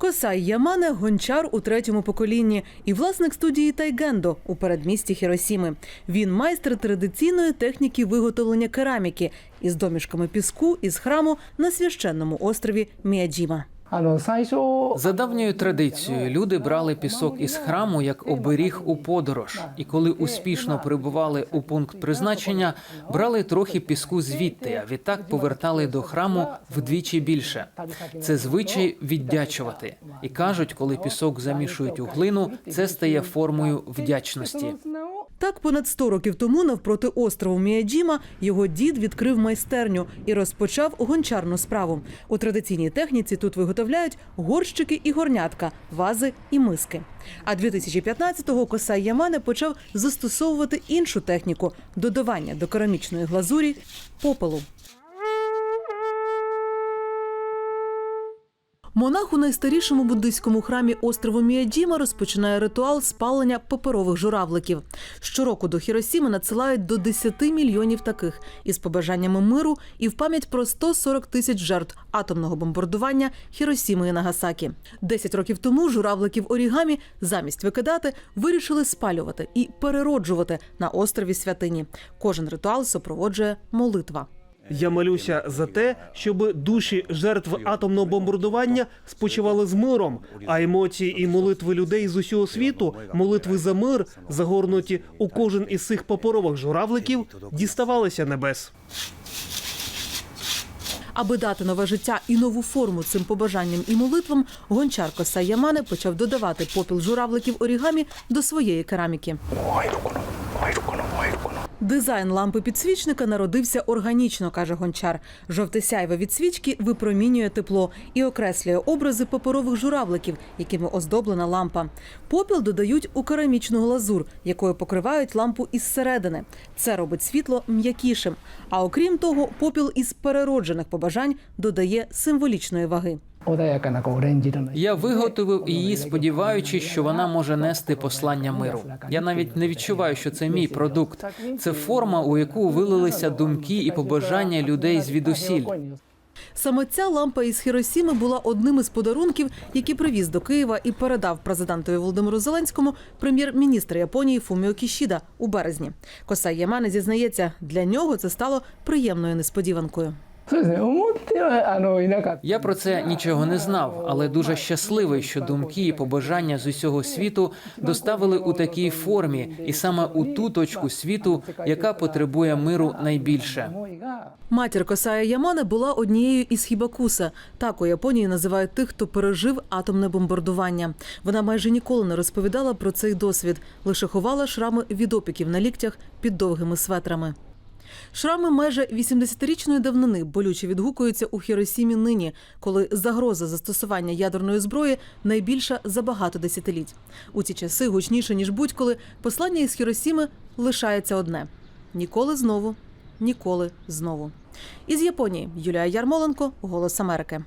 Косай Ямане гончар у третьому поколінні і власник студії Тайгендо у передмісті Хіросіми. Він майстер традиційної техніки виготовлення кераміки із домішками піску із храму на священному острові Міяджіма. Ну, За давньою традицією люди брали пісок із храму як оберіг у подорож, і коли успішно прибували у пункт призначення, брали трохи піску звідти, а відтак повертали до храму вдвічі більше. Це звичай віддячувати, і кажуть, коли пісок замішують у глину, це стає формою вдячності. Так, понад 100 років тому навпроти острову Міяджіма його дід відкрив майстерню і розпочав гончарну справу. У традиційній техніці тут виготовляють горщики і горнятка, вази і миски. А 2015-го Косай Ямане почав застосовувати іншу техніку додавання до керамічної глазурі попелу. Монах у найстарішому буддийському храмі острову Міяджіма розпочинає ритуал спалення паперових журавликів. Щороку до Хіросіми надсилають до 10 мільйонів таких із побажаннями миру і в пам'ять про 140 тисяч жертв атомного бомбардування Хіросіми і Нагасакі. Десять років тому журавликів орігамі замість викидати вирішили спалювати і перероджувати на острові святині. Кожен ритуал супроводжує молитва. Я молюся за те, щоб душі жертв атомного бомбардування спочивали з миром, а емоції і молитви людей з усього світу, молитви за мир, загорнуті у кожен із цих паперових журавликів, діставалися небес. Аби дати нове життя і нову форму цим побажанням і молитвам, гончар Косай Ямане почав додавати попіл журавликів орігамі до своєї кераміки. Дизайн лампи підсвічника народився органічно, каже гончар. Жовте сяйво від свічки випромінює тепло і окреслює образи паперових журавликів, якими оздоблена лампа. Попіл додають у керамічну глазур, якою покривають лампу із середини. Це робить світло м'якішим. А окрім того, попіл із перероджених побажань додає символічної ваги. Я виготовив її, сподіваючись, що вона може нести послання миру. Я навіть не відчуваю, що це мій продукт. Це форма, у яку вилилися думки і побажання людей звідусіль. Саме ця лампа із Хіросіми була одним із подарунків, які привіз до Києва і передав президентові Володимиру Зеленському прем'єр-міністр Японії Фуміо Кішіда у березні. Коса Ямане зізнається, для нього це стало приємною несподіванкою. そうですね思ってはあのいなかった Я про це нічого не знав, але дуже щасливий, що думки і побажання з усього світу доставили у такій формі, і саме у ту точку світу, яка потребує миру найбільше. 思いが Матір Косая Ямане була однією із хібакуса. Так у Японії називають тих, хто пережив атомне бомбардування. Вона майже ніколи не розповідала про цей досвід, лише ховала шрами від опіків на ліктях під довгими светрами. Шрами майже 80-річної давнини болюче відгукуються у Хіросімі нині, коли загроза застосування ядерної зброї найбільша за багато десятиліть. У ці часи гучніше ніж будь-коли послання із Хіросіми лишається одне: ніколи знову, ніколи знову. Із Японії Юлія Ярмоленко, Голос Америки.